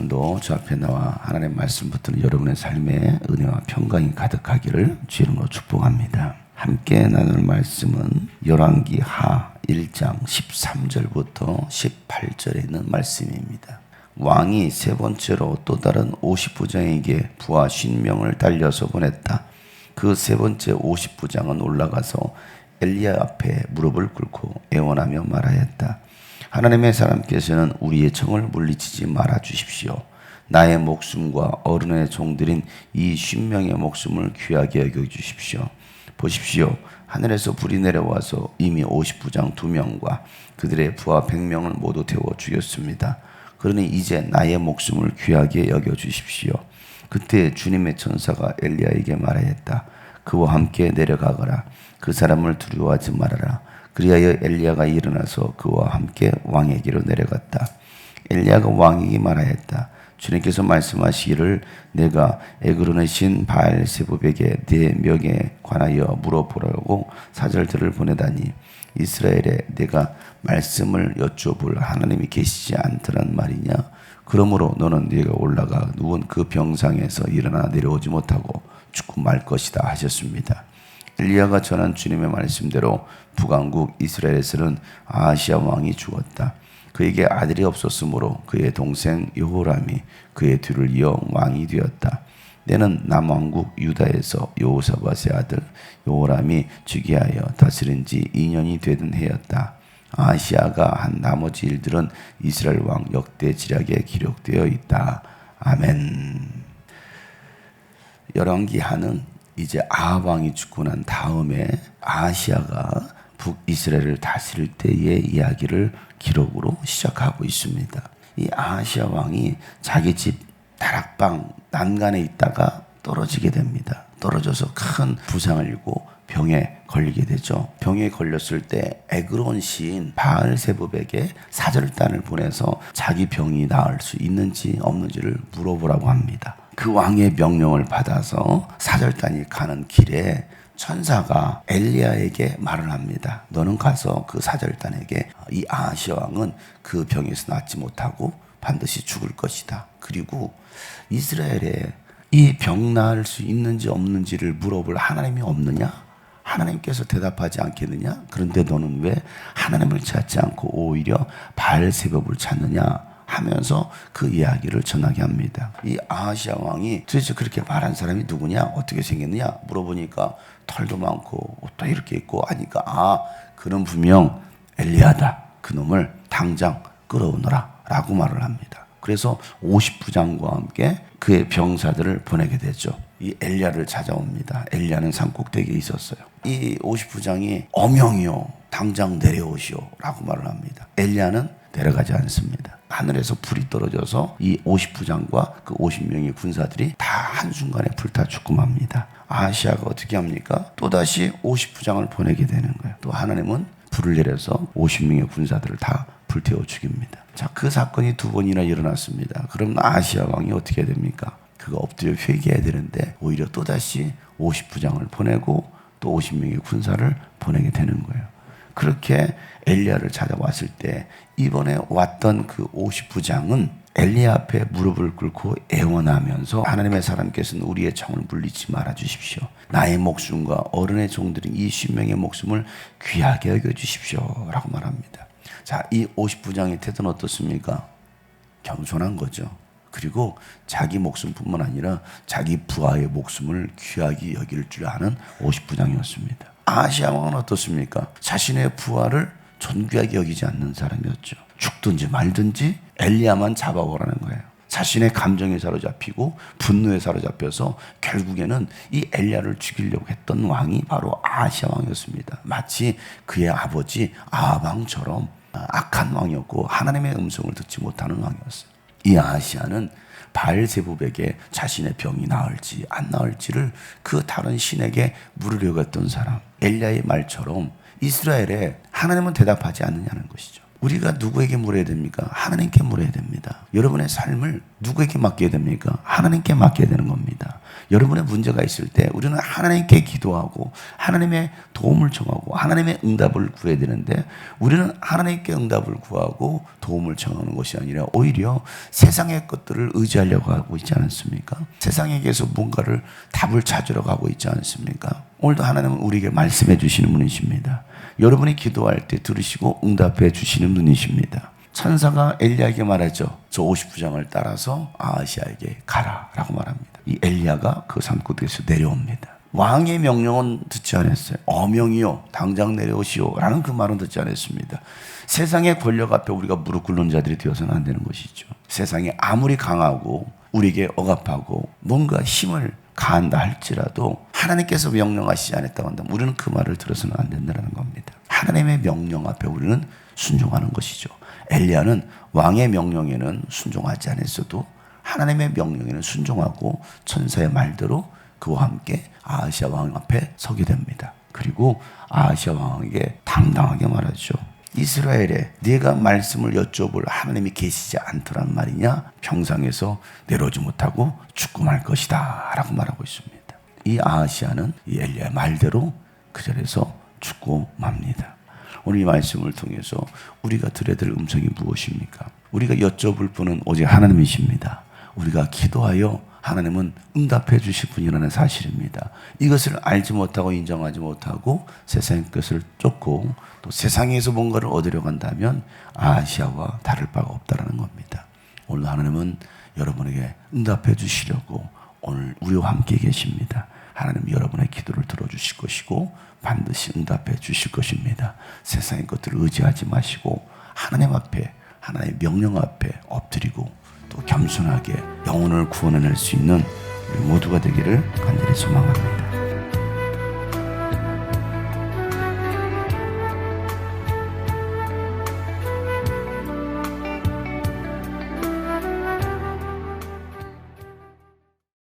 오늘도 저 앞에 나와 하나님의 말씀 붙드는 여러분의 삶에 은혜와 평강이 가득하기를 주 이름으로 축복합니다. 함께 나눌 말씀은 열왕기 하 1장 13절부터 18절에 있는 말씀입니다. 왕이 세 번째로 또 다른 50부장에게 부하 신명을 달려서 보냈다. 그 세 번째 50부장은 올라가서 엘리야 앞에 무릎을 꿇고 애원하며 말하였다. 하나님의 사람께서는 우리의 청을 물리치지 말아 주십시오. 나의 목숨과 어른의 종들인 이 쉰명의 목숨을 귀하게 여겨 주십시오. 보십시오. 하늘에서 불이 내려와서 이미 50부장 2명과 그들의 부하 100명을 모두 태워 죽였습니다. 그러니 이제 나의 목숨을 귀하게 여겨 주십시오. 그때 주님의 천사가 엘리야에게 말하였다. 그와 함께 내려가거라. 그 사람을 두려워하지 말아라. 그리하여 엘리야가 일어나서 그와 함께 왕에게로 내려갔다. 엘리야가 왕에게 말하였다. 주님께서 말씀하시기를 내가 에그론의 신 바알세부백에 내 명에 관하여 물어보라고 사절들을 보내다니 이스라엘에 내가 말씀을 여쭤볼 하나님이 계시지 않더란 말이냐 그러므로 너는 네가 올라가 누운 그 병상에서 일어나 내려오지 못하고 죽고 말 것이다 하셨습니다. 엘리야가 전한 주님의 말씀대로 북왕국 이스라엘에서는 아시아 왕이 죽었다. 그에게 아들이 없었으므로 그의 동생 여호람이 그의 뒤를 이어 왕이 되었다. 때는 남왕국 유다에서 여호사밧의 아들 여호람이 즉위하여 다스린 지 2년이 되던 해였다. 아시아가 한 나머지 일들은 이스라엘 왕 역대 지략에 기록되어 있다. 아멘. 열왕기하는 이제 아합 왕이 죽고 난 다음에 아시아가 북이스라엘을 다스릴 때의 이야기를 기록으로 시작하고 있습니다. 이 아시아 왕이 자기 집 다락방 난간에 있다가 떨어지게 됩니다. 떨어져서 큰 부상을 입고 병에 걸리게 되죠. 병에 걸렸을 때 에그론 시인 바알세붑에게 사절단을 보내서 자기 병이 나을 수 있는지 없는지를 물어보라고 합니다. 그 왕의 명령을 받아서 사절단이 가는 길에 천사가 엘리야에게 말을 합니다. 너는 가서 그 사절단에게 이 아시아 왕은 그 병에서 낫지 못하고 반드시 죽을 것이다. 그리고 이스라엘에 이 병 나을 수 있는지 없는지를 물어볼 하나님이 없느냐? 하나님께서 대답하지 않겠느냐? 그런데 너는 왜 하나님을 찾지 않고 오히려 바알 세법을 찾느냐? 하면서 그 이야기를 전하게 합니다. 이 아시아 왕이 도대체 그렇게 말한 사람이 누구냐? 어떻게 생겼느냐? 물어보니까 털도 많고 옷도 이렇게 있고 하니까 아, 그는 분명 엘리야다. 그놈을 당장 끌어오너라. 라고 말을 합니다. 그래서 50부장과 함께 그의 병사들을 보내게 되죠. 이 엘리야를 찾아옵니다. 엘리야는 산꼭대기에 있었어요. 이 50부장이 어명이요. 당장 내려오시오. 라고 말을 합니다. 엘리야는 내려가지 않습니다. 하늘에서 불이 떨어져서 이 50부장과 그 50명의 군사들이 다 한순간에 불타 죽고 맙니다. 아시아가 어떻게 합니까? 또다시 50부장을 보내게 되는 거예요. 또 하나님은 불을 내려서 50명의 군사들을 다 불태워 죽입니다. 자, 그 사건이 두 번이나 일어났습니다. 그럼 아시아 왕이 어떻게 됩니까? 그가 엎드려 회개해야 되는데 오히려 또다시 50부장을 보내고 또 50명의 군사를 보내게 되는 거예요. 그렇게 엘리야를 찾아왔을 때 이번에 왔던 그 50부장은 엘리야 앞에 무릎을 꿇고 애원하면서 하나님의 사람께서는 우리의 청을 물리지 말아 주십시오. 나의 목숨과 어른의 종들인 이 신명의 목숨을 귀하게 여겨 주십시오라고 말합니다. 자, 이 50부장의 태도는 어떻습니까? 겸손한 거죠. 그리고 자기 목숨뿐만 아니라 자기 부하의 목숨을 귀하게 여길 줄 아는 50부장이었습니다. 아시아 왕은 어떻습니까? 자신의 부하를 존귀하게 여기지 않는 사람이었죠. 죽든지 말든지 엘리야만 잡아오라는 거예요. 자신의 감정에 사로잡히고 분노에 사로잡혀서 결국에는 이 엘리야를 죽이려고 했던 왕이 바로 아시아 왕이었습니다. 마치 그의 아버지 아방처럼 악한 왕이었고 하나님의 음성을 듣지 못하는 왕이었어요. 이 아시아는 바알세붑에게 자신의 병이 나을지 안 나을지를 그 다른 신에게 물으려고 했던 사람. 엘리야의 말처럼 이스라엘에 하나님은 대답하지 않느냐는 것이죠. 우리가 누구에게 물어야 됩니까? 하나님께 물어야 됩니다. 여러분의 삶을 누구에게 맡겨야 됩니까? 하나님께 맡겨야 되는 겁니다. 여러분의 문제가 있을 때 우리는 하나님께 기도하고 하나님의 도움을 청하고 하나님의 응답을 구해야 되는데 우리는 하나님께 응답을 구하고 도움을 청하는 것이 아니라 오히려 세상의 것들을 의지하려고 하고 있지 않습니까? 세상에게서 뭔가를 답을 찾으러 가고 있지 않습니까? 오늘도 하나님은 우리에게 말씀해 주시는 분이십니다. 여러분이 기도할 때 들으시고 응답해 주시는 분이십니다. 천사가 엘리야에게 말하죠. 저 59장을 따라서 아하시아에게 가라라고. 이 엘리야가 그 산고대에서 내려옵니다. 왕의 명령은 듣지 않았어요. 어명이요, 당장 내려오시오라는 그 말은 듣지 않았습니다. 세상의 권력 앞에 우리가 무릎 꿇는 자들이 되어서는 안 되는 것이죠. 세상이 아무리 강하고 우리에게 억압하고 뭔가 힘을 가한다 할지라도 하나님께서 명령하시지 않았다고 한다면 우리는 그 말을 들어서는 안 된다는 겁니다. 하나님의 명령 앞에 우리는 순종하는 것이죠. 엘리야는 왕의 명령에는 순종하지 않았어도 하나님의 명령에는 순종하고 천사의 말대로 그와 함께 아하시아 왕 앞에 서게 됩니다. 그리고 아하시아 왕에게 당당하게 말하죠. 이스라엘에 네가 말씀을 여쭤볼 하나님이 계시지 않더란 말이냐? 평상에서 내려오지 못하고 말 것이다 라고 말하고 있습니다. 이 아하시아는 이 엘리야의 말대로 그 자리에서 죽고 맙니다. 오늘 이 말씀을 통해서 우리가 들어야 될 음성이 무엇입니까? 우리가 여쭤볼 분은 오직 하나님이십니다. 우리가 기도하여 하나님은 응답해 주실 분이라는 사실입니다. 이것을 알지 못하고 인정하지 못하고 세상의 것을 쫓고 또 세상에서 뭔가를 얻으려고 한다면 아시아와 다를 바가 없다라는 겁니다. 오늘 하나님은 여러분에게 응답해 주시려고 오늘 우리와 함께 계십니다. 하나님 여러분의 기도를 들어주실 것이고 반드시 응답해 주실 것입니다. 세상의 것들을 의지하지 마시고 하나님 앞에 하나님의 명령 앞에 엎드리고 또 겸손하게 영혼을 구원해낼 수 있는 모두가 되기를 간절히 소망합니다.